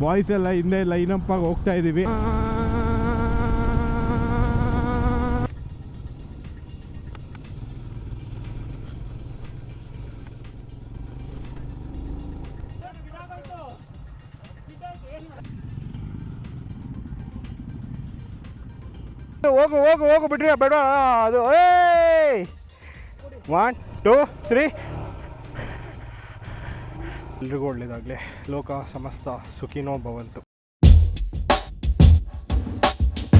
Boys ಎಲ್ಲ ಹಿಂದೆ lineup ಆಗಿ ಹೋಗ್ತಾ ಇದ್ದೀವಿ ಹೋಗು ಹೋಗು ಹೋಗು ಬಿಡ್ರಿ ಬೇಡ ಅದು, ಏಯ್! ಒನ್ ಟೂ ತ್ರೀ ಎಲ್ರಿಗೂ ಒಳ್ಳೇದಾಗಲಿ ಲೋಕ ಸಮಸ್ತ ಸುಖಿನೋ ಭವಂತು.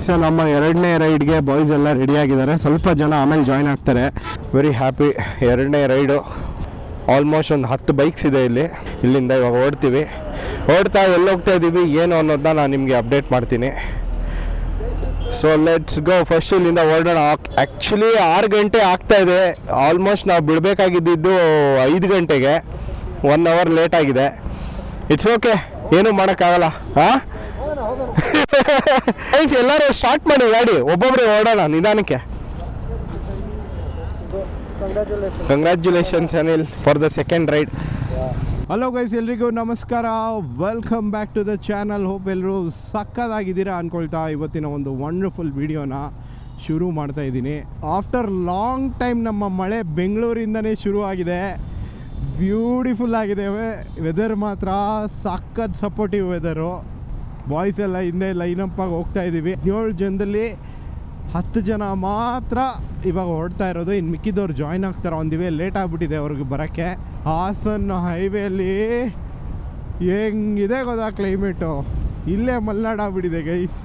ಸೊ ನಮ್ಮ ಎರಡನೇ ರೈಡ್ಗೆ ಬಾಯ್ಸ್ ಎಲ್ಲ ರೆಡಿಯಾಗಿದ್ದಾರೆ ಸ್ವಲ್ಪ ಜನ ಆಮೇಲೆ ಜಾಯ್ನ್ ಆಗ್ತಾರೆ. ವೆರಿ ಹ್ಯಾಪಿ ಎರಡನೇ ರೈಡು ಆಲ್ಮೋಸ್ಟ್ ಒಂದು ಹತ್ತು ಬೈಕ್ಸ್ ಇದೆ ಇಲ್ಲಿ. ಇಲ್ಲಿಂದ ಇವಾಗ ಓಡ್ತೀವಿ. ಓಡ್ತಾ ಎಲ್ಲಿ ಹೋಗ್ತಾ ಇದ್ದೀವಿ ಏನು ಅನ್ನೋದನ್ನ ನಾನು ನಿಮಗೆ ಅಪ್ಡೇಟ್ ಮಾಡ್ತೀನಿ. ಸೊ ಲೆಟ್ಸ್ ಗೋ ಫಸ್ಟ್ ಇಲ್ಲಿಂದ ಓಡೋಣ. ಆ್ಯಕ್ಚುಲಿ ಆರು ಗಂಟೆ ಆಗ್ತಾ ಇದೆ. ಆಲ್ಮೋಸ್ಟ್ ನಾವು ಬಿಡಬೇಕಾಗಿದ್ದು ಐದು ಗಂಟೆಗೆ. ಒನ್ ಅವರ್ ಲೇಟ್ ಆಗಿದೆ. ಇಟ್ಸ್ ಓಕೆ ಏನೂ ಮಾಡೋಕ್ಕಾಗಲ್ಲ. ಹಾಂ ಐಸ್ ಎಲ್ಲರೂ ಸ್ಟಾರ್ಟ್ ಮಾಡಿ ಗಾಡಿ ಒಬ್ಬೊಬ್ಬರೇ ಓಡೋಣ, ನಿಧಾನಕ್ಕೆ. Congratulations Anil for the second ride hello guys ಎಲ್ರಿಗೂ ನಮಸ್ಕಾರ. Welcome back to the channel hope ಎಲ್ಲರೂ ಸಕ್ಕದಾಗಿದ್ದೀರಾ ಅಂದ್ಕೊಳ್ತಾ ಇವತ್ತಿನ ಒಂದು ವಂಡರ್ಫುಲ್ ವಿಡಿಯೋನ ಶುರು ಮಾಡ್ತಾ ಇದ್ದೀನಿ. ಆಫ್ಟರ್ ಲಾಂಗ್ ಟೈಮ್ ನಮ್ಮ ಮಳೆ ಬೆಂಗಳೂರಿಂದನೇ ಶುರು ಆಗಿದೆ ಬ್ಯೂಟಿಫುಲ್ ಆಗಿದೆ. ವೆದರ್ ಮಾತ್ರ ಸಖತ್ ಸಪೋರ್ಟಿವ್ ವೆದರು ಬಾಯ್ಸ್ ಎಲ್ಲ ಹಿಂದೆ ಲೈನಪ್ಪಾಗಿ ಹೋಗ್ತಾ ಇದ್ದೀವಿ. ಏಳು ಜನದಲ್ಲಿ ಹತ್ತು ಜನ ಮಾತ್ರ ಇವಾಗ ಹೊರಡ್ತಾ ಇರೋದು. ಇನ್ನು ಮಿಕ್ಕಿದವ್ರು ಜಾಯ್ನ್ ಆಗ್ತಾರೆ ಒಂದು ವೇ ಲೇಟ್ ಆಗಿಬಿಟ್ಟಿದೆ ಅವ್ರಿಗೆ ಬರೋಕ್ಕೆ. ಹಾಸನ್ ಹೈವೇಲಿ ಹೆಂಗಿದೆ ಗೊತ್ತಾ ಕ್ಲೈಮೇಟು ಇಲ್ಲೇ ಮಲ್ನಾಡಾಗ್ಬಿಟ್ಟಿದೆ ಗೈಸ್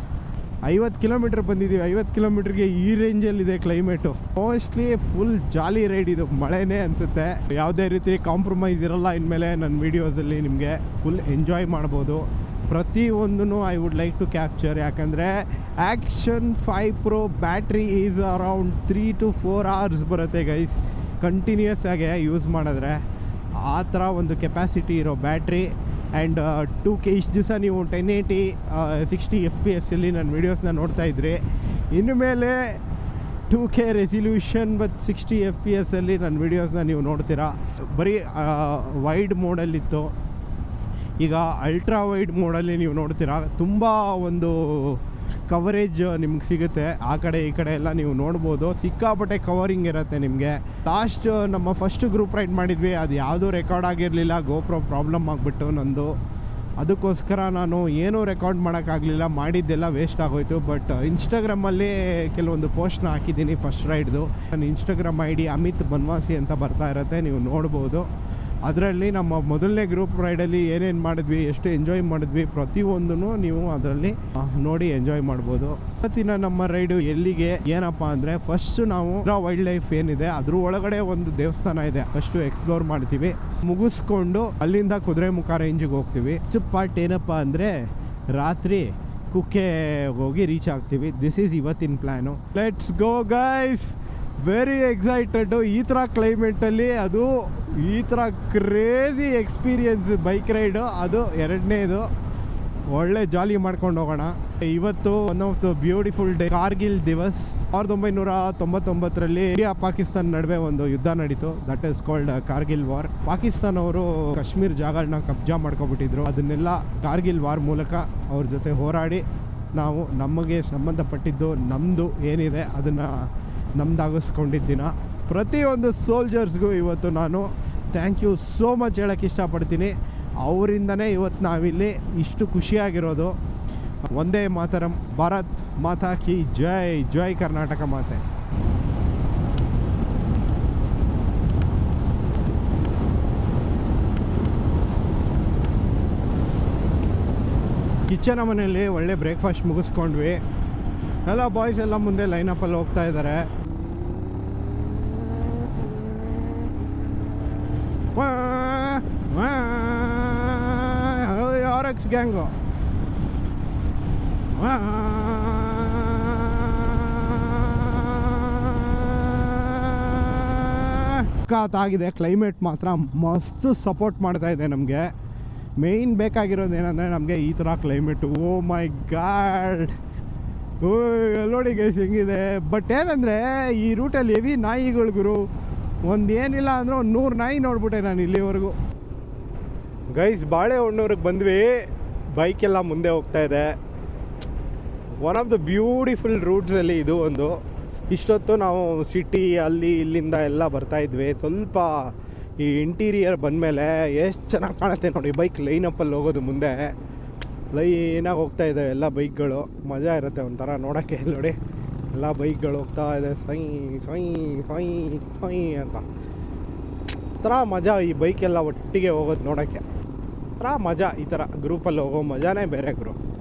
ಐವತ್ತು ಕಿಲೋಮೀಟ್ರ್ ಬಂದಿದ್ದೀವಿ. ಐವತ್ತು ಕಿಲೋಮೀಟ್ರಿಗೆ ಈ ರೇಂಜಲ್ಲಿದೆ climate mostly full jolly ride ಇದು. ಮಳೆನೇ ಅನಿಸುತ್ತೆ. ಯಾವುದೇ ರೀತಿ ಕಾಂಪ್ರಮೈಸ್ ಇರಲ್ಲ ಇನ್ಮೇಲೆ ನನ್ನ ವೀಡಿಯೋಸಲ್ಲಿ ನಿಮಗೆ. ಫುಲ್ ಎಂಜಾಯ್ ಮಾಡ್ಬೋದು. ಪ್ರತಿಯೊಂದೂ I would like to capture ಯಾಕಂದರೆ action five pro battery is around three to four hours ಬರುತ್ತೆ ಗೈಸ್ ಕಂಟಿನ್ಯೂಸ್ ಆಗಿ ಯೂಸ್ ಮಾಡಿದ್ರೆ ಆ ಥರ ಒಂದು ಕೆಪಾಸಿಟಿ ಇರೋ ಬ್ಯಾಟ್ರಿ ಆ್ಯಂಡ್ ಟೂ ಕೆ ಇಷ್ಟು ದಿವಸ ನೀವು ten eighty sixty F P ಎಸ್ಸಲ್ಲಿ ನನ್ನ ವೀಡಿಯೋಸ್ನ ನೋಡ್ತಾ ಇದ್ರಿ, ಇನ್ನು ಮೇಲೆ two K resolution but sixty F P ಎಸ್ಸಲ್ಲಿ ನನ್ನ ವೀಡಿಯೋಸ್ನ ನೀವು ನೋಡ್ತೀರಾ. ಬರೀ ವೈಡ್ ಮೋಡಲ್ಲಿತ್ತು ಈಗ ಅಲ್ಟ್ರಾ ವೈಡ್ ಮೋಡಲ್ಲಿ ನೀವು ನೋಡ್ತೀರಾ. ತುಂಬ ಒಂದು ಕವರೇಜ್ ನಿಮ್ಗೆ ಸಿಗುತ್ತೆ. ಆ ಕಡೆ, ಈ ಕಡೆ ಎಲ್ಲ ನೀವು ನೋಡ್ಬೋದು. ಸಿಕ್ಕಾಪಟ್ಟೆ ಕವರಿಂಗ್ ಇರುತ್ತೆ ನಿಮಗೆ. ಲಾಸ್ಟ್ ನಮ್ಮ ಫಸ್ಟ್ ಗ್ರೂಪ್ ರೈಡ್ ಮಾಡಿದ್ವಿ. ಅದು ಯಾವುದೂ ರೆಕಾರ್ಡ್ ಆಗಿರಲಿಲ್ಲ. ಗೋಪ್ರೋ ಪ್ರಾಬ್ಲಮ್ ಆಗಿಬಿಟ್ಟು ನಂದು. ಅದಕ್ಕೋಸ್ಕರ ನಾನು ಏನೂ ರೆಕಾರ್ಡ್ ಮಾಡೋಕ್ಕಾಗಲಿಲ್ಲ ಮಾಡಿದ್ದೆಲ್ಲ ವೇಸ್ಟ್ ಆಗೋಯ್ತು. ಬಟ್ ಇನ್ಸ್ಟಾಗ್ರಾಮಲ್ಲಿ ಕೆಲವೊಂದು ಪೋಸ್ಟ್ನ ಹಾಕಿದ್ದೀನಿ ಫಸ್ಟ್ ರೈಡ್ದು ನನ್ನ Instagram I D Amit Banavasi ಅಂತ ಬರ್ತಾ ಇರುತ್ತೆ. ನೀವು ನೋಡ್ಬೋದು. ಅದರಲ್ಲಿ ನಮ್ಮ ಮೊದಲನೇ ಗ್ರೂಪ್ ರೈಡಲ್ಲಿ ಏನೇನು ಮಾಡಿದ್ವಿ, ಎಷ್ಟು ಎಂಜಾಯ್ ಮಾಡಿದ್ವಿ ಪ್ರತಿಯೊಂದೂ ನೀವು ಅದರಲ್ಲಿ ನೋಡಿ ಎಂಜಾಯ್ ಮಾಡ್ಬೋದು. ಇವತ್ತಿನ ನಮ್ಮ ರೈಡು ಎಲ್ಲಿಗೆ, ಏನಪ್ಪ ಅಂದರೆ ಫಸ್ಟ್ ನಾವು ವೈಲ್ಡ್ ಲೈಫ್ ಏನಿದೆ, ಅದ್ರ ಒಳಗಡೆ ಒಂದು ದೇವಸ್ಥಾನ ಇದೆ ಫಸ್ಟ್ ಎಕ್ಸ್ಪ್ಲೋರ್ ಮಾಡ್ತೀವಿ. ಮುಗಿಸ್ಕೊಂಡು ಅಲ್ಲಿಂದ ಕುದುರೆಮುಖ ರೇಂಜಿಗೆ ಹೋಗ್ತೀವಿ. ಚಿಪ್ ಪಾರ್ಟ್ ಏನಪ್ಪ ಅಂದರೆ ರಾತ್ರಿ ಕುಕ್ಕೆ ಹೋಗಿ ರೀಚ್ ಆಗ್ತೀವಿ. ದಿಸ್ ಈಸ್ ಇವತ್ತಿನ plan let's go guys very excited ಈ ಥರ ಕ್ಲೈಮೇಟಲ್ಲಿ ಅದು ಈ ಥರ ಕ್ರೇಜಿ ಎಕ್ಸ್ಪೀರಿಯನ್ಸ್ ಬೈಕ್ ರೈಡು ಅದು ಎರಡನೇದು. ಒಳ್ಳೆ ಜಾಲಿ ಮಾಡ್ಕೊಂಡು ಹೋಗೋಣ. ಇವತ್ತು one of the beautiful day Kargil Diwas. ಸಾವಿರದ ಒಂಬೈನೂರ ತೊಂಬತ್ತೊಂಬತ್ತರಲ್ಲಿ ಇಂಡಿಯಾ ಪಾಕಿಸ್ತಾನ ನಡುವೆ ಒಂದು ಯುದ್ಧ ನಡೀತು. That is called Kargil war Pakistan ಅವರು ಕಾಶ್ಮೀರ್ ಜಾಗಗಳನ್ನ ಕಬ್ಜಾ ಮಾಡ್ಕೊಬಿಟ್ಟಿದ್ರು. ಅದನ್ನೆಲ್ಲ ಕಾರ್ಗಿಲ್ ವಾರ್ ಮೂಲಕ ಅವ್ರ ಜೊತೆ ಹೋರಾಡಿ ನಾವು ನಮಗೆ ಸಂಬಂಧಪಟ್ಟಿದ್ದು ನಮ್ಮದು ಏನಿದೆ ಅದನ್ನು ನಮ್ದಾಗಿಸ್ಕೊಂಡಿದ್ದ ದಿನ ಪ್ರತಿಯೊಂದು ಸೋಲ್ಜರ್ಸ್ಗೂ ಇವತ್ತು ನಾನು ಥ್ಯಾಂಕ್ ಯು ಸೋ ಮಚ್ ಹೇಳೋಕ್ಕೆ ಇಷ್ಟಪಡ್ತೀನಿ. ಅವರಿಂದನೇ ಇವತ್ತು ನಾವಿಲ್ಲಿ ಇಷ್ಟು ಖುಷಿಯಾಗಿರೋದು. ಒಂದೇ ಮಾತರಂ, ಭಾರತ್ ಮಾತಾ ಕಿ ಜೈ ಜೈ ಕರ್ನಾಟಕ ಮಾತೆ. ಕಿಚನ ಮನೆಯಲ್ಲಿ ಒಳ್ಳೆ ಬ್ರೇಕ್ಫಾಸ್ಟ್ ಮುಗಿಸ್ಕೊಂಡ್ವಿ. ಎಲ್ಲ ಬಾಯ್ಸ್ ಎಲ್ಲ ಮುಂದೆ ಲೈನಪ್ಪಲ್ಲಿ ಹೋಗ್ತಾ ಇದ್ದಾರೆ. ಆರ್ ಎಕ್ಸ್ ಗ್ಯಾಂಗು ಆಗಿದೆ. ಕ್ಲೈಮೇಟ್ ಮಾತ್ರ ಮಸ್ತ್ ಸಪೋರ್ಟ್ ಮಾಡ್ತಾ ಇದೆ ನಮಗೆ. ಮೇಯ್ನ್ ಬೇಕಾಗಿರೋದು ಏನಂದರೆ ನಮಗೆ ಈ ಥರ ಕ್ಲೈಮೇಟು ಓ ಮೈ ಗಾಡ್ ಓ ನೋಡಿ ಗೈಸ್ ಹೆಂಗಿದೆ? ಬಟ್ ಏನಂದರೆ ಈ ರೂಟಲ್ಲಿ ಹೆವಿ ನಾಯಿಗಳು ಗುರು, ಒಂದು ಏನಿಲ್ಲ ಅಂದ್ರೆ ಒಂದು ನೂರು ನಾಯಿ ನೋಡ್ಬಿಟ್ಟೆ ನಾನು ಇಲ್ಲಿವರೆಗೂ. ಗೈಸ್, ಬಾಳೆಹೊನ್ನೂರಿಗೆ ಬಂದ್ವಿ. ಬೈಕೆಲ್ಲ ಮುಂದೆ ಹೋಗ್ತಾ ಇದೆ. ಒನ್ ಆಫ್ ದ ಬ್ಯೂಟಿಫುಲ್ ರೂಟ್ಸಲ್ಲಿ ಇದು ಒಂದು. ಇಷ್ಟೊತ್ತು ನಾವು ಸಿಟಿ ಅಲ್ಲಿ, ಇಲ್ಲಿಂದ ಎಲ್ಲ ಬರ್ತಾ ಇದ್ವಿ. ಸ್ವಲ್ಪ ಈ ಇಂಟೀರಿಯರ್ ಬಂದಮೇಲೆ ಎಷ್ಟು ಚೆನ್ನಾಗಿ ಕಾಣುತ್ತೆ ನೋಡಿ ಬೈಕ್ ಲೈನಪ್ಪಲ್ಲಿ ಹೋಗೋದು ಮುಂದೆ. ಲೈನಾಗಿ ಹೋಗ್ತಾ ಇದ್ದಾವೆ ಎಲ್ಲ ಬೈಕ್ಗಳು. ಮಜಾ ಇರುತ್ತೆ ಒಂಥರ ನೋಡೋಕ್ಕೆ ನೋಡಿ. ಎಲ್ಲ ಬೈಕ್ಗಳು ಹೋಗ್ತಾ ಇದೆ. ಸೈ ಸೈ ಸೈ ಸೈ ಅಂತ. ಒಂಥರ ಮಜಾ ಈ ಬೈಕೆಲ್ಲ ಒಟ್ಟಿಗೆ ಹೋಗೋದು ನೋಡೋಕ್ಕೆ. ಒಂಥರ ಮಜಾ ಈ ಥರ ಗ್ರೂಪಲ್ಲಿ ಹೋಗೋ ಮಜಾನೇ ಬೇರೆ ಗ್ರೂಪ್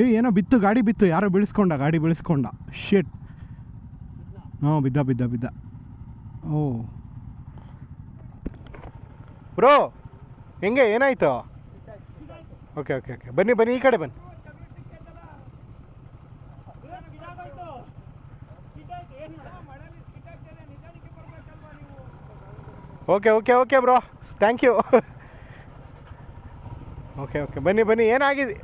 ಏ, ಏನೋ ಬಿತ್ತು, ಗಾಡಿ ಬಿತ್ತು, ಯಾರೋ ಬೀಳಿಸ್ಕೊಂಡ, ಗಾಡಿ ಬೀಳಿಸ್ಕೊಂಡ. ಶೇಟ್ ಹ್ಞೂ ಬಿದ್ದ ಬಿದ್ದ ಬಿದ್ದ. ಓ. ಬ್ರೋ, ಹೆಂಗೆ, ಏನಾಯ್ತು? ಓಕೆ ಓಕೆ ಓಕೆ ಬನ್ನಿ ಬನ್ನಿ, ಈ ಕಡೆ ಬನ್ನಿ. Okay okay okay bro thank you okay okay ಬನ್ನಿ ಬನ್ನಿ, ಏನಾಗಿದೆ?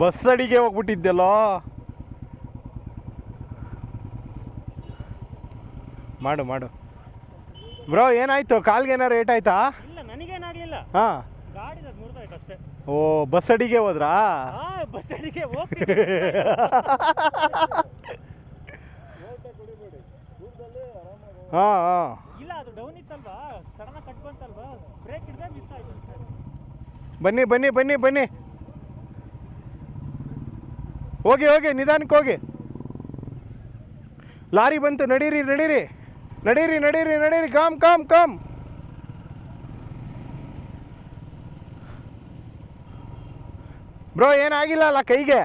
ಬಸ್ ಅಡಿಗೆ ಹೋಗ್ಬಿಟ್ಟಿದ್ದೆಲ್ಲೋ? ಮಾಡು ಮಾಡು. ಬ್ರೋ ಏನಾಯ್ತು? ಕಾಲ್ಗೆ ಏನಾರು ಇಲ್ಲ ನನಗೇನಾಗ್ಲಿಲ್ಲ. ಹಾಂ. ಗಾಡಿ ಮುರಿದಾಯ್ತು ಅಷ್ಟೇ ಓ ಬಸ್ ಅಡಿಗೆ ಹೋದ್ರಾ? ಬಸ್ ಅಡಿಗೆ ಹೋಗ್ತಿದ್ದೆ. ಹಾಂ ಹಾಂ. ಇಲ್ಲ ಅದು ಡೌನ್ ಇತ್ತಲ್ವಾ? ಸಡನ್ ಕಟ್ಕೊಂತಲ್ವಾ ಬ್ರೇಕ್ ಹಿಡ್ದೆ ಮಿಸ್ ಆಯ್ತು ಅಷ್ಟೇ. ಬನ್ನಿ ಬನ್ನಿ ಬನ್ನಿ ಬನ್ನಿ. ಹೋಗಿ ಹೋಗಿ, ನಿಧಾನಕ್ಕೆ ಹೋಗಿ. ಲಾರಿ ಬಂತು, ನಡೀರಿ ನಡೀರಿ ನಡೀರಿ ನಡೀರಿ ನಡೀರಿ, ಕಾಮ್ ಕಾಮ್ ಕಾಮ್. ಬ್ರೋ, ಏನಾಗಿಲ್ಲ ಅಲ್ಲ ಕೈಗೆ.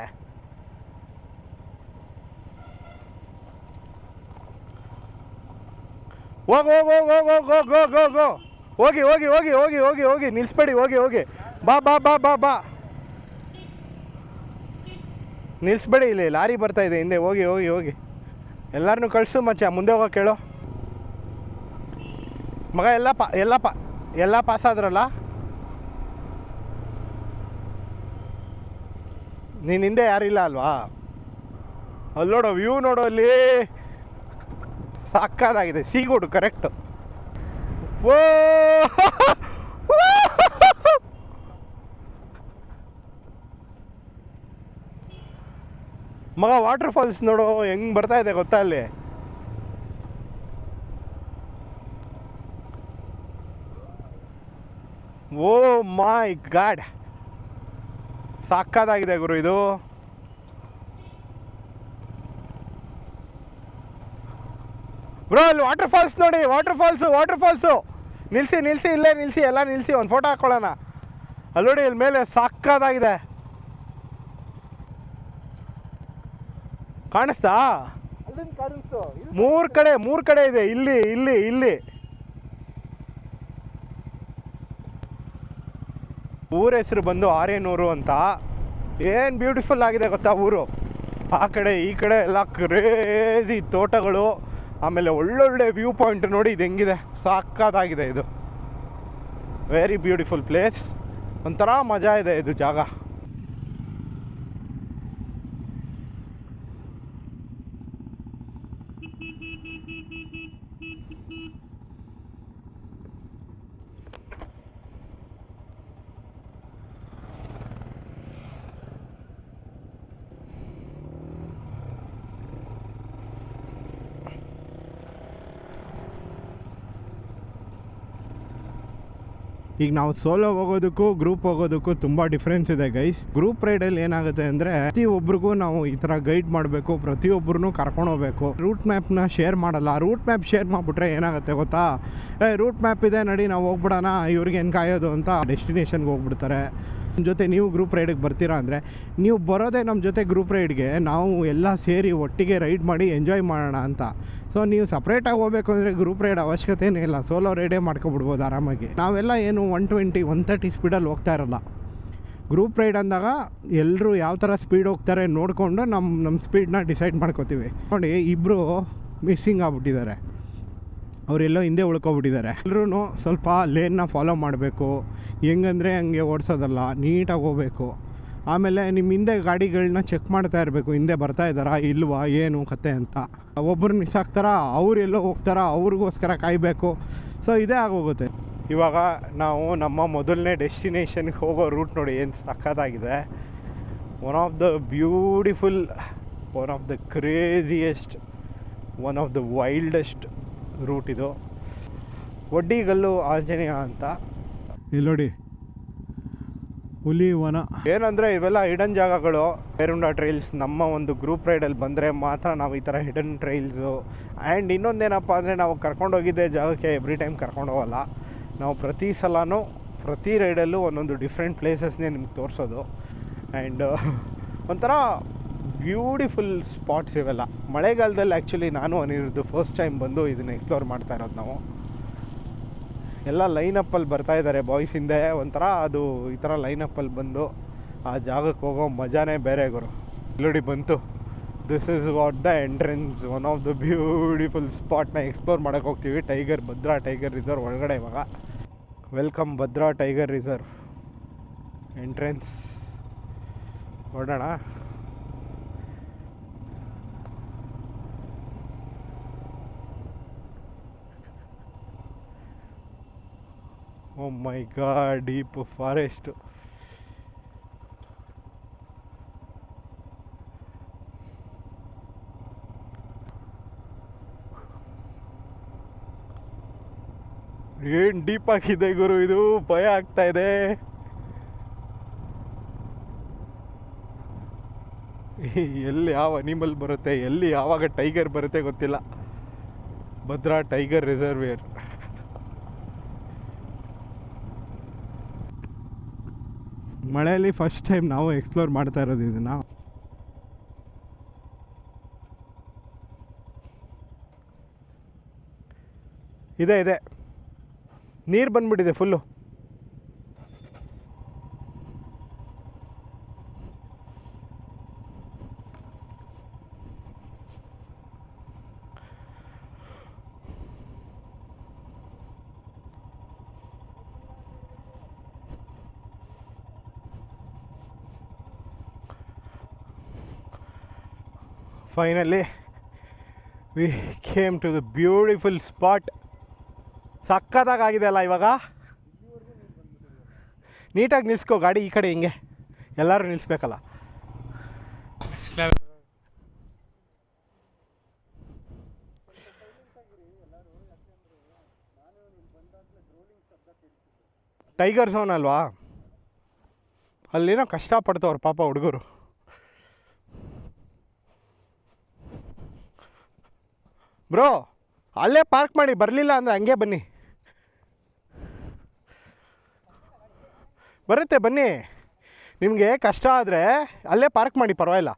ಹೋಗ್ ಹೋಗ್ ಹೋಗ್ ಹೋಗ್ ಹೋಗ್ ಹೋಗ್ ಹೋಗ್ ಹೋಗ್ ಹೋಗ್. ಹೋಗಿ ಹೋಗಿ ಹೋಗಿ ಹೋಗಿ ಹೋಗಿ ನಿಲ್ಲಿಸ್ಬೇಡಿ ಹೋಗಿ ಹೋಗಿ. ಬಾ ಬಾ ಬಾ ಬಾ ಬಾ. ನಿಲ್ಲಿಸ್ಬೇಡಿ ಇಲ್ಲಿ, ಲಾರಿ ಬರ್ತಾ ಇದೆ, ಹಿಂದೆ ಹೋಗಿ ಹೋಗಿ ಹೋಗಿ. ಎಲ್ಲರನ್ನೂ ಕಳಿಸು ಮಚ್ಚ, ಮುಂದೆ ಹೋಗೋಕೆ ಕೇಳು. ಮಗ, ಎಲ್ಲ ಪಾ ಎಲ್ಲ ಪಾ, ಎಲ್ಲ ಪಾಸ್ ಆದ್ರಲ್ಲ? ನೀನು ಹಿಂದೆ ಯಾರಿಲ್ಲ ಅಲ್ವಾ? ಅಲ್ಲಿ ನೋಡೋ ವ್ಯೂ ನೋಡೋ ಅಲ್ಲಿ. ಸಾಕಾದಾಗಿದೆ ಸಿಗೋಡು ಕರೆಕ್ಟು ಓ ಮಗ ವಾಟರ್ ಫಾಲ್ಸ್ ನೋಡು, ಹೆಂಗ್ ಬರ್ತಾ ಇದೆ ಗೊತ್ತಾ ಅಲ್ಲಿ? ಓ ಮೈ ಗಾಡ್. ಸಾಕಾದಾಗಿದೆ ಗುರು ಇದು. ಬ್ರೋ ಅಲ್ಲಿ ವಾಟರ್ ಫಾಲ್ಸ್ ನೋಡಿ ವಾಟರ್ ಫಾಲ್ಸು ವಾಟರ್ ಫಾಲ್ಸು ನಿಲ್ಸಿ ನಿಲ್ಸಿ, ಇಲ್ಲೇ ನಿಲ್ಲಿಸಿ ಎಲ್ಲ ನಿಲ್ಲಿಸಿ ಒಂದು ಫೋಟೋ ಹಾಕ್ಕೊಳ್ಳೋಣ ಅಲ್ಲಿ ನೋಡಿ ಇಲ್ಲಿ ಮೇಲೆ ಸಾಕಾದಾಗಿದೆ. ಕಾಣಿಸ್ತಾ? ಮೂರು ಕಡೆ ಮೂರು ಕಡೆ ಇದೆ. ಇಲ್ಲಿ ಇಲ್ಲಿ ಇಲ್ಲಿ. ಊರ ಹೆಸರು ಬಂದು ಆರೇನೂರು ಅಂತ. ಏನು ಬ್ಯೂಟಿಫುಲ್ ಆಗಿದೆ ಗೊತ್ತಾ ಊರು? ಆ ಕಡೆ ಈ ಕಡೆ ಎಲ್ಲ ಕ್ರೇಜಿ ತೋಟಗಳು. ಆಮೇಲೆ ಒಳ್ಳೊಳ್ಳೆ ವ್ಯೂ ಪಾಯಿಂಟ್ ನೋಡಿ ಇದು ಹೆಂಗಿದೆ. ಸಾಕಾದಾಗಿದೆ ಇದು. ವೆರಿ ಬ್ಯೂಟಿಫುಲ್ ಪ್ಲೇಸ್ ಒಂಥರ ಮಜಾ ಇದೆ ಇದು ಜಾಗ. ಈಗ ನಾವು ಸೋಲೋ ಹೋಗೋದಕ್ಕೂ ಗ್ರೂಪ್ ಹೋಗೋದಕ್ಕೂ ತುಂಬ ಡಿಫ್ರೆನ್ಸ್ ಇದೆ ಗೈಸ್ ಗ್ರೂಪ್ ರೈಡಲ್ಲಿ ಏನಾಗುತ್ತೆ ಅಂದರೆ ಪ್ರತಿಯೊಬ್ಬರಿಗೂ ನಾವು ಈ ಥರ ಗೈಡ್ ಮಾಡಬೇಕು ಪ್ರತಿಯೊಬ್ಬರನ್ನು ಕರ್ಕೊಂಡು ಹೋಗ್ಬೇಕು. ರೂಟ್ ಮ್ಯಾಪ್ನ ಶೇರ್ ಮಾಡಲ್ಲ. ರೂಟ್ ಮ್ಯಾಪ್ ಶೇರ್ ಮಾಡಿಬಿಟ್ರೆ ಏನಾಗುತ್ತೆ ಗೊತ್ತಾ? ಏ ರೂಟ್ ಮ್ಯಾಪ್ ಇದೆ ನಡಿ, ನಾವು ಹೋಗ್ಬಿಡೋಣ, ಇವ್ರಿಗೆ ಏನು ಕಾಯೋದು ಅಂತ ಡೆಸ್ಟಿನೇಷನ್ಗೆ ಹೋಗ್ಬಿಡ್ತಾರೆ. ನಮ್ಮ ಜೊತೆ ನೀವು ಗ್ರೂಪ್ ರೈಡಿಗೆ ಬರ್ತೀರಾ ಅಂದರೆ, ನೀವು ಬರೋದೇ ನಮ್ಮ ಜೊತೆ ಗ್ರೂಪ್ ರೈಡ್ಗೆ ನಾವು ಎಲ್ಲ ಸೇರಿ ಒಟ್ಟಿಗೆ ರೈಡ್ ಮಾಡಿ ಎಂಜಾಯ್ ಮಾಡೋಣ ಅಂತ. ಸೊ ನೀವು ಸಪ್ರೇಟಾಗಿ ಹೋಗ್ಬೇಕು ಅಂದರೆ ಗ್ರೂಪ್ ರೈಡ್ ಅವಶ್ಯಕತೆನೇ ಇಲ್ಲ. ಸೋಲೋ ರೈಡೇ ಮಾಡ್ಕೊಬಿಡ್ಬೋದು ಆರಾಮಾಗಿ. ನಾವೆಲ್ಲ ಏನು ಒನ್ ಟ್ವೆಂಟಿ ಒನ್ ತರ್ಟಿ ಸ್ಪೀಡಲ್ಲಿ ಹೋಗ್ತಾ ಇರಲ್ಲ. ಗ್ರೂಪ್ ರೈಡ್ ಅಂದಾಗ ಎಲ್ಲರೂ ಯಾವ ಥರ ಸ್ಪೀಡ್ ಹೋಗ್ತಾರೆ ನೋಡಿಕೊಂಡು ನಮ್ಮ ನಮ್ಮ ಸ್ಪೀಡ್ನ ಡಿಸೈಡ್ ಮಾಡ್ಕೋತೀವಿ. ನೋಡಿ ಇಬ್ಬರು ಮಿಸ್ಸಿಂಗ್ ಆಗ್ಬಿಟ್ಟಿದ್ದಾರೆ. ಅವರೆಲ್ಲೋ ಹಿಂದೆ ಉಳ್ಕೊಬಿಟ್ಟಿದ್ದಾರೆ. ಎಲ್ಲರೂ ಸ್ವಲ್ಪ ಲೇನ್ನ ಫಾಲೋ ಮಾಡಬೇಕು. ಹೆಂಗಂದರೆ ಹಂಗೆ ಓಡಿಸೋದಲ್ಲ, ನೀಟಾಗಿ ಹೋಗ್ಬೇಕು. ಆಮೇಲೆ ನಿಮ್ಮ ಹಿಂದೆ ಗಾಡಿಗಳನ್ನ ಚೆಕ್ ಮಾಡ್ತಾ ಇರಬೇಕು, ಹಿಂದೆ ಬರ್ತಾ ಇದ್ದಾರಾ, ಇಲ್ವಾ, ಏನು ಕತೆ ಅಂತ. ಒಬ್ಬರು ಮಿಸ್ ಆಗ್ತಾರಾ, ಅವ್ರು ಎಲ್ಲೋ ಹೋಗ್ತಾರಾ, ಅವ್ರಿಗೋಸ್ಕರ ಕಾಯಬೇಕು. ಸೊ ಇದೇ ಆಗೋಗುತ್ತೆ. ಇವಾಗ ನಾವು ನಮ್ಮ ಮೊದಲನೇ ಡೆಸ್ಟಿನೇಷನ್ಗೆ ಹೋಗೋ ರೂಟ್ ನೋಡಿ ಏನು ಸಕ್ಕತ್ತಾಗಿದೆ one of the beautiful one of the craziest one of the wildest route ಇದು. ಒಡ್ಡಿಗಲ್ಲು ಆಂಜನೇಯ ಅಂತ. ಇಲ್ಲಿ ನೋಡಿ ಹುಲಿ ವನ ಏನಂದ್ರೆ ಇವೆಲ್ಲ ಹಿಡನ್ ಜಾಗಗಳು. ಬೇರುಂಡ ಟ್ರೈಲ್ಸ್ ನಮ್ಮ ಒಂದು ಗ್ರೂಪ್ ರೈಡಲ್ಲಿ ಬಂದರೆ ಮಾತ್ರ ನಾವು ಈ ಥರ ಹಿಡನ್ ಟ್ರೈಲ್ಸು ಆ್ಯಂಡ್ ಇನ್ನೊಂದೇನಪ್ಪ ಅಂದರೆ ನಾವು ಕರ್ಕೊಂಡೋಗಿದ್ದೆ ಜಾಗಕ್ಕೆ ಎವ್ರಿ ಟೈಮ್ ಕರ್ಕೊಂಡು ಹೋಗಲ್ಲ. ನಾವು ಪ್ರತಿ ಸಲನೂ, ಪ್ರತಿ ರೈಡಲ್ಲೂ ಒಂದೊಂದು ಡಿಫ್ರೆಂಟ್ ಪ್ಲೇಸಸ್ನೇ ನಿಮ್ಗೆ ತೋರಿಸೋದು. ಆ್ಯಂಡ್ ಒಂಥರ ಬ್ಯೂಟಿಫುಲ್ ಸ್ಪಾಟ್ಸ್ ಇವೆಲ್ಲ. ಮಳೆಗಾಲದಲ್ಲಿ ಆ್ಯಕ್ಚುಲಿ ನಾನು ಅನಿರೋದು ಫಸ್ಟ್ ಟೈಮ್ ಬಂದು ಇದನ್ನು ಎಕ್ಸ್ಪ್ಲೋರ್ ಮಾಡ್ತಾ ಇರೋದು ನಾವು. ಎಲ್ಲ ಲೈನಪ್ಪಲ್ಲಿ ಬರ್ತಾ ಇದ್ದಾರೆ ಬಾಯ್ಸ್ ಹಿಂದೆ. ಒಂಥರ ಅದು ಈ ಥರ ಲೈನಪ್ಪಲ್ಲಿ ಬಂದು ಆ ಜಾಗಕ್ಕೆ ಹೋಗೋ ಮಜಾನೇ ಬೇರೆ ಗುರು. ನೋಡಿ ಬಂತು. This is what the entrance one of the beautiful ಸ್ಪಾಟ್ನ explore ಮಾಡೋಕೆ ಹೋಗ್ತೀವಿ. ಟೈಗರ್ ಭದ್ರಾ ಟೈಗರ್ ರಿಸರ್ವ್ ಒಳಗಡೆ ಇವಾಗ. Welcome Bhadra tiger reserve entrance ಹೊರಡೋಣ oh my god deep forest ಏನ್ ಡೀಪ್ ಆಗಿದೆ ಗುರು, ಇದು ಭಯ ಆಗ್ತಾ ಇದೆ. ಎಲ್ಲಿ ಯಾವ ಅನಿಮಲ್ ಬರುತ್ತೆ, ಎಲ್ಲಿ ಯಾವಾಗ ಟೈಗರ್ ಬರುತ್ತೆ ಗೊತ್ತಿಲ್ಲ. ಭದ್ರಾ ಟೈಗರ್ ರಿಸರ್ವೇರ್ ಮಳೆಯಲ್ಲಿ ಫಸ್ಟ್ ಟೈಮ್ ನಾವು ಎಕ್ಸ್ಪ್ಲೋರ್ ಮಾಡ್ತಾ ಇರೋದು ಇದನ್ನು. ಇದೆ ಇದೆ. ನೀರು ಬಂದ್ಬಿಟ್ಟಿದೆ full finally we came to the beautiful spot ಸಕ್ಕತ್ತಾಗಿದೆ ಅಲ್ಲ ಇವಾಗ? ನೀಟಾಗಿ ನಿಲ್ಸ್ಕೋ, ಗಾಡಿ ಈ ಕಡೆ ಹಿಂಗೆ. ಎಲ್ಲರೂ ನಿಲ್ಲಿಸ್ಬೇಕಲ್ಲ ಟೈಗರ್ ಝೋನ್ ಅಲ್ವಾ? ಅಲ್ಲೇನೋ ಕಷ್ಟಪಡ್ತವ್ರು ಪಾಪ ಹುಡುಗರು. ಬ್ರೋ ಅಲ್ಲೇ ಪಾರ್ಕ್ ಮಾಡಿ ಬರಲಿಲ್ಲ ಅಂದರೆ ಹಂಗೆ ಬನ್ನಿ. ಬರುತ್ತೆ ಬನ್ನಿ. ನಿಮಗೆ ಕಷ್ಟ ಆದರೆ ಅಲ್ಲೇ ಪಾರ್ಕ್ ಮಾಡಿ ಪರವಾಗಿಲ್ಲ.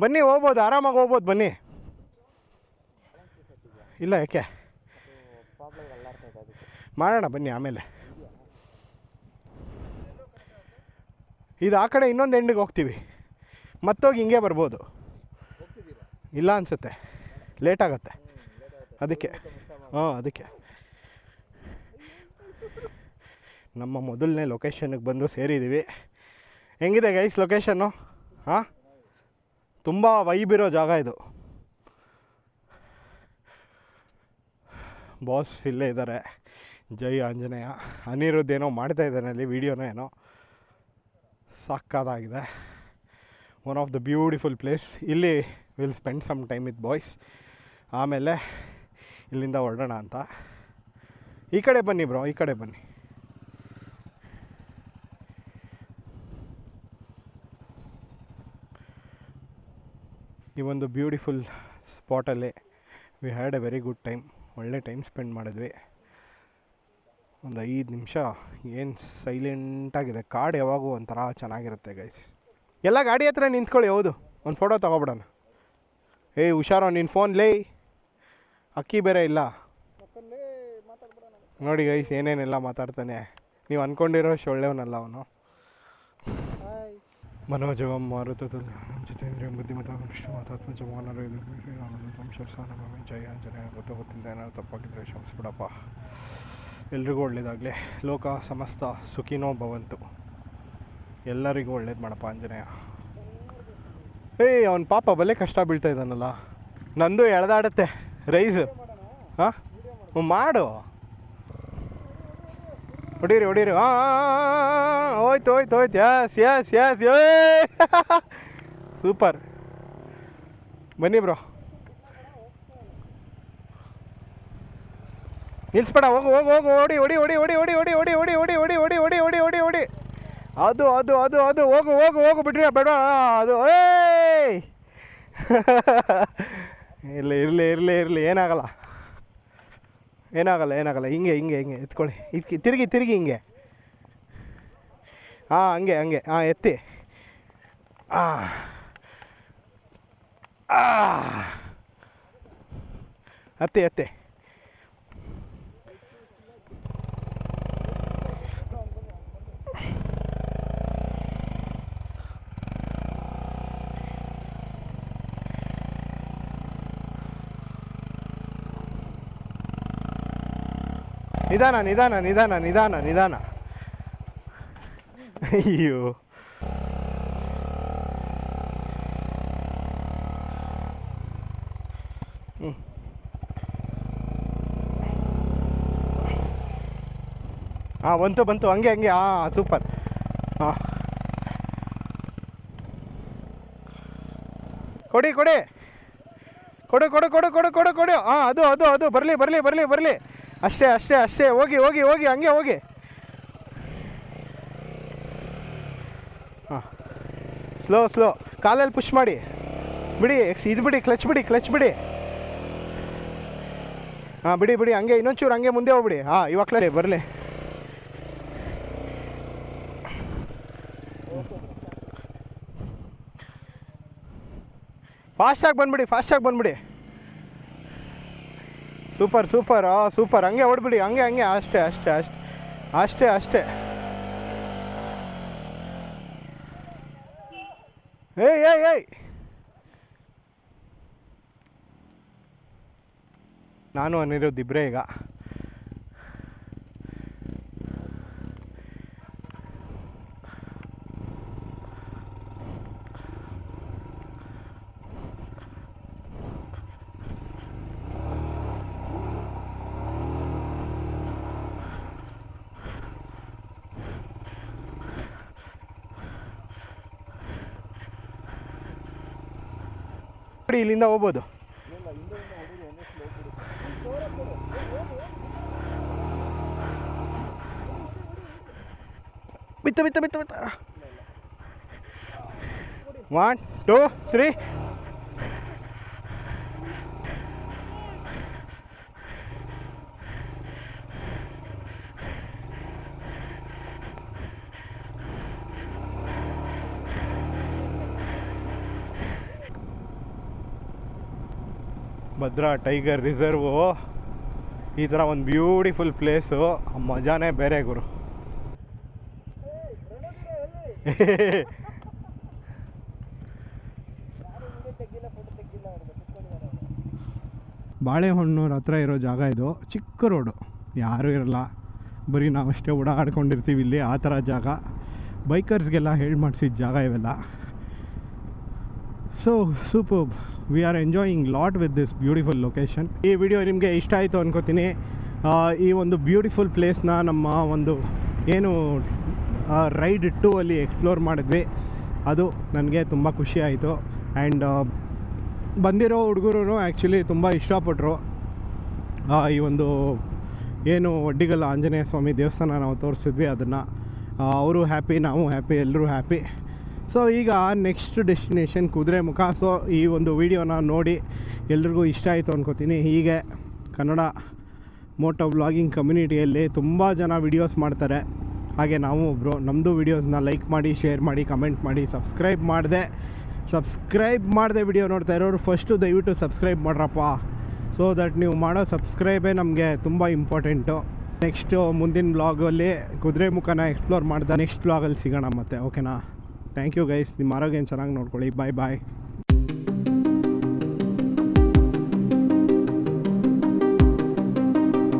ಬನ್ನಿ ಹೋಗ್ಬೋದು ಆರಾಮಾಗಿ ಹೋಗ್ಬೋದು ಬನ್ನಿ. ಇಲ್ಲ ಯಾಕೆ? ಮಾಡೋಣ ಬನ್ನಿ ಆಮೇಲೆ. ಇದು ಆ ಕಡೆ ಇನ್ನೊಂದು ಎಂಡಿಗೆ ಹೋಗ್ತೀವಿ. ಮತ್ತೋಗಿ ಹಿಂಗೆ ಬರ್ಬೋದು. ಇಲ್ಲ ಅನಿಸುತ್ತೆ. ಆಗುತ್ತೆ. ಅದಕ್ಕೆ. ಹಾಂ, ಅದಕ್ಕೆ. ನಮ್ಮ ಮೊದಲನೇ ಲೊಕೇಶನ್ಗೆ ಬಂದು ಸೇರಿದ್ದೀವಿ ಹೆಂಗಿದೆ ಗೈಸ್ ಲೊಕೇಶನ್ನು ಹಾಂ? ತುಂಬ ವೈಬಿರೋ ಜಾಗ ಇದು. ಬಾಸ್ ಇಲ್ಲೇ ಇದ್ದಾರೆ ಜೈ ಆಂಜನೇಯ. ಅನಿರುದ್ಧ ಏನೋ ಮಾಡ್ತಾ ಇದ್ದಾನೆ ಅಲ್ಲಿ ವೀಡಿಯೋನೋ ಏನೋ. ಸಾಕಾದಾಗಿದೆ. One of the beautiful place ಇಲ್ಲಿ will spend some time with boys ಆಮೇಲೆ ಇಲ್ಲಿಂದ ಹೊರಡೋಣ ಅಂತ. ಈ ಕಡೆ ಬನ್ನಿ ಬ್ರೋ ಈ ಕಡೆ ಬನ್ನಿ. ಈ ಒಂದು beautiful ಸ್ಪಾಟಲ್ಲಿ we had a very good time ಒಳ್ಳೆ ಟೈಮ್ ಸ್ಪೆಂಡ್ ಮಾಡಿದ್ವಿ. ಒಂದು ಐದು ನಿಮಿಷ ಏನು ಸೈಲೆಂಟಾಗಿದೆ ಕಾಡು ಯಾವಾಗೂ ಒಂಥರ ಚೆನ್ನಾಗಿರುತ್ತೆ ಗೈಸ್ ಎಲ್ಲ ಗಾಡಿ ಹತ್ರ ನಿಂತ್ಕೊಳ್ಳಿ, ಹೌದು. ಒಂದು ಫೋಟೋ ತೊಗೊಬಿಡೋಣ. ಏಯ್ ಹುಷಾರೋ ನಿನ್ನ ಫೋನ್ ಲೇ. ಅಕ್ಕಿ ಬೇರೆ ಇಲ್ಲ. ನೋಡಿ ಗೈಸ್ ಏನೇನೆಲ್ಲ ಮಾತಾಡ್ತಾನೆ. ನೀವು ಅಂದ್ಕೊಂಡಿರೋ ಒಳ್ಳೆಯವನಲ್ಲ ಅವನು. ಮನೋಜ ಮಾರುತದಲ್ಲಿ ಜಿತೇಂದ್ರ ಬುದ್ಧಿಮತ ವಿಷ್ಣು ಮಾತಾತ್ಮ ಜಮಾನರು ಜಯ ಆಂಜನೇಯ ಗೊತ್ತ ಗೊತ್ತಿಲ್ಲ ಏನಾದ್ರು ತಪ್ಪಾಗಿದ್ರೆ ಕ್ಷಮಿಸ್ಬಿಡಪ್ಪ. ಎಲ್ರಿಗೂ ಒಳ್ಳೇದಾಗಲಿ. ಲೋಕ ಸಮಸ್ತ ಸುಖಿನೋ ಭವಂತು. ಎಲ್ಲರಿಗೂ ಒಳ್ಳೇದು ಮಾಡಪ್ಪ ಆಂಜನೇಯ. ಏಯ್, ಅವನ ಪಾಪ ಬಲೆ ಕಷ್ಟ ಬೀಳ್ತಾ ಇದ್ದಾನಲ್ಲ. ನಂದು ಎಳೆದಾಡುತ್ತೆ. ರೈಸ್. ಹಾಂ? ಮಾಡು. ಹೊಡೀರಿ ಹೊಡೀರಿ. ಹಾಂ ಹೋಯ್ತು ಹೋಯ್ತು ಹೋಯ್ತು. Yes yes yes super. ಬನ್ನಿ ಬ್ರೋ. ನಿಲ್ಸ್ಬೇಡ ಹೋಗು ಹೋಗು ಹೋಗು ಓಡಿ ಓಡಿ ಓಡಿ ಓಡಿ ಓಡಿ ಓಡಿ ಓಡಿ ಓಡಿ ಓಡಿ ಓಡಿ ಓಡಿ ಓಡಿ ಓಡಿ ಓಡಿ ಓಡಿ ಅದು ಅದು ಅದು ಅದು ಹೋಗು ಹೋಗು ಹೋಗು ಬಿಡ್ರಿ ಬೇಡ ಅದು ಏಯ್ ಇರಲಿ ಇರಲಿ ಇರಲಿ ಇರಲಿ ಏನಾಗಲ್ಲ ಏನಾಗಲ್ಲ ಏನಾಗಲ್ಲ ಹಿಂಗೆ ಹಿಂಗೆ ಹಿಂಗೆ ಎತ್ಕೊಳ್ಳಿ ಇದಕ್ಕೆ ತಿರುಗಿ ತಿರುಗಿ ಹಿಂಗೆ ಹಾಂ ಹಂಗೆ ಹಂಗೆ ಹಾಂ ಎತ್ತಿ ಹಾಂ ಹತ್ತಿ ಹತ್ತಿ ನಿಧಾನ ನಿಧಾನ ನಿಧಾನ ನಿಧಾನ ನಿಧಾನ. ಅಯ್ಯೋ. ಹಾಂ ಬಂತು ಬಂತು. ಹಂಗೆ ಹಂಗೆ. ಹಾಂ ಸೂಪರ್. ಹಾಂ ಕೊಡಿ ಕೊಡಿ. ಕೊಡು ಕೊಡು ಕೊಡು ಕೊಡು ಕೊಡು ಕೊಡು. ಹಾಂ ಅದು ಅದು ಅದು. ಬರಲಿ ಬರಲಿ ಬರಲಿ ಬರಲಿ. ಅಷ್ಟೇ ಅಷ್ಟೇ ಅಷ್ಟೇ. ಹೋಗಿ ಹೋಗಿ ಹೋಗಿ, ಹಂಗೆ ಹೋಗಿ. ಹಾಂ. ಸ್ಲೋ ಸ್ಲೋ ಕಾಲಲ್ಲಿ ಪುಷ್ ಮಾಡಿ. ಬಿಡಿ ಇದು ಬಿಡಿ, ಕ್ಲಚ್ ಬಿಡಿ ಕ್ಲಚ್ ಬಿಡಿ. ಹಾಂ, ಬಿಡಿ ಬಿಡಿ, ಹಂಗೆ, ಇನ್ನೊಂಚೂರು ಹಂಗೆ ಮುಂದೆ ಹೋಗ್ಬಿಡಿ. ಹಾಂ, ಇವಾಗ ಕ್ಲರಿ ಬರಲಿ. ಫಾಸ್ಟಾಗಿ ಬಂದ್ಬಿಡಿ ಫಾಸ್ಟಾಗಿ ಬಂದ್ಬಿಡಿ. Super super. ಆ, ಸೂಪರ್. ಹಂಗೆ ಹೊಡ್ಬಿಡಿ, ಹಂಗೆ ಹಂಗೆ. ಅಷ್ಟೇ ಅಷ್ಟೇ ಅಷ್ಟೇ. ಅಷ್ಟೇ ಅಷ್ಟೇ. ಏಯ್ ಏಯ್ ಏಯ್. ನಾನು ಅನಿರೋದು ಇಬ್ಬರೇ ಈಗ. ಇಲ್ಲಿಂದ ಹೋಗ್ಬೋದು. ಬಿತ್ತ ಬಿತ್ತ ಬಿತ್ತ ಬಿತ್ತ. One two three Bhadra tiger reserve. ಈ ಥರ ಒಂದು ಬ್ಯೂಟಿಫುಲ್ ಪ್ಲೇಸು. ಮಜಾನೇ ಬೇರೆ ಗುರು. ಬಾಳೆಹೊನ್ನೂರ ಹತ್ರ ಇರೋ ಜಾಗ ಇದು. ಚಿಕ್ಕ ರೋಡು. ಯಾರೂ ಇರಲ್ಲ. ಬರೀ ನಾವಷ್ಟೇ ಓಡಾಡ್ಕೊಂಡಿರ್ತೀವಿ ಇಲ್ಲಿ ಆ ಥರ ಜಾಗ. ಬೈಕರ್ಸ್ಗೆಲ್ಲ ಹೇಳಿ ಮಾಡಿಸಿದ ಜಾಗ ಇವೆಲ್ಲ. So super we are enjoying lot with this beautiful location ಈ ವಿಡಿಯೋ ನಿಮಗೆ ಇಷ್ಟ ಆಯಿತು ಅನ್ಕೋತೀನಿ. ಈ ಒಂದು ಬ್ಯೂಟಿಫುಲ್ ಪ್ಲೇಸ್ನ ನಮ್ಮ ಒಂದು ಏನು ರೈಡ್ ಟೂ ಅಲ್ಲಿ ಎಕ್ಸ್ಪ್ಲೋರ್ ಮಾಡಿದ್ವಿ. ಅದು ನನಗೆ ತುಂಬ ಖುಷಿ ಆಯಿತು. ಆ್ಯಂಡ್ ಬಂದಿರೋ ಹುಡುಗರು ಆ್ಯಕ್ಚುಲಿ ತುಂಬ ಇಷ್ಟಪಟ್ಟರು ಈ ಒಂದು ಏನು ಒಡ್ಡಿಗಲ್ಲ ಆಂಜನೇಯ ಸ್ವಾಮಿ ದೇವಸ್ಥಾನ ನಾವು ತೋರಿಸಿದ್ವಿ ಅದನ್ನು. ಅವರು ಹ್ಯಾಪಿ ನಾವು ಹ್ಯಾಪಿ ಎಲ್ಲರೂ ಹ್ಯಾಪಿ ಸೊ ಈಗ ನೆಕ್ಸ್ಟ್ ಡೆಸ್ಟಿನೇಷನ್ ಕುದುರೆಮುಖ ಸೊ ಈ ಒಂದು ವಿಡಿಯೋನ ನೋಡಿ ಎಲ್ರಿಗೂ ಇಷ್ಟ ಆಯಿತು ಅನ್ಕೋತೀನಿ. ಹೀಗೆ ಕನ್ನಡ ಮೋಟೋ ವ್ಲಾಗಿಂಗ್ ಕಮ್ಯುನಿಟಿಯಲ್ಲಿ ತುಂಬ ಜನ ವಿಡಿಯೋಸ್ ಮಾಡ್ತಾರೆ. ಹಾಗೆ ನಾವು ಒಬ್ಬರು ನಮ್ಮದು ವಿಡಿಯೋಸ್ನ ಲೈಕ್ ಮಾಡಿ ಶೇರ್ ಮಾಡಿ ಕಮೆಂಟ್ ಮಾಡಿ ಸಬ್ಸ್ಕ್ರೈಬ್ ಮಾಡಿದೆ. ಸಬ್ಸ್ಕ್ರೈಬ್ ಮಾಡಿದೆ ವಿಡಿಯೋ ನೋಡ್ತಾ ಇರೋರು ಫಸ್ಟು ದಯವಿಟ್ಟು ಸಬ್ಸ್ಕ್ರೈಬ್ ಮಾಡ್ರಪ್ಪ. ಸೊ ದಟ್ ನೀವು ಮಾಡೋ ಸಬ್ಸ್ಕ್ರೈಬೇ ನಮಗೆ ತುಂಬ ಇಂಪಾರ್ಟೆಂಟು ನೆಕ್ಸ್ಟು ಮುಂದಿನ ಬ್ಲಾಗಲ್ಲಿ ಕುದುರೆ ಮುಖನ ಎಕ್ಸ್ಪ್ಲೋರ್ ಮಾಡ್ದೆ ನೆಕ್ಸ್ಟ್ ಬ್ಲಾಗಲ್ಲಿ ಸಿಗೋಣ ಮತ್ತೆ ಓಕೆನಾ ಥ್ಯಾಂಕ್ ಯು ಗೈಸ್ ನಿಮ್ಮ ಆರೋಗ್ಯ ಚೆನ್ನಾಗಿ ನೋಡ್ಕೊಳ್ಳಿ. ಬಾಯ್ ಬಾಯ್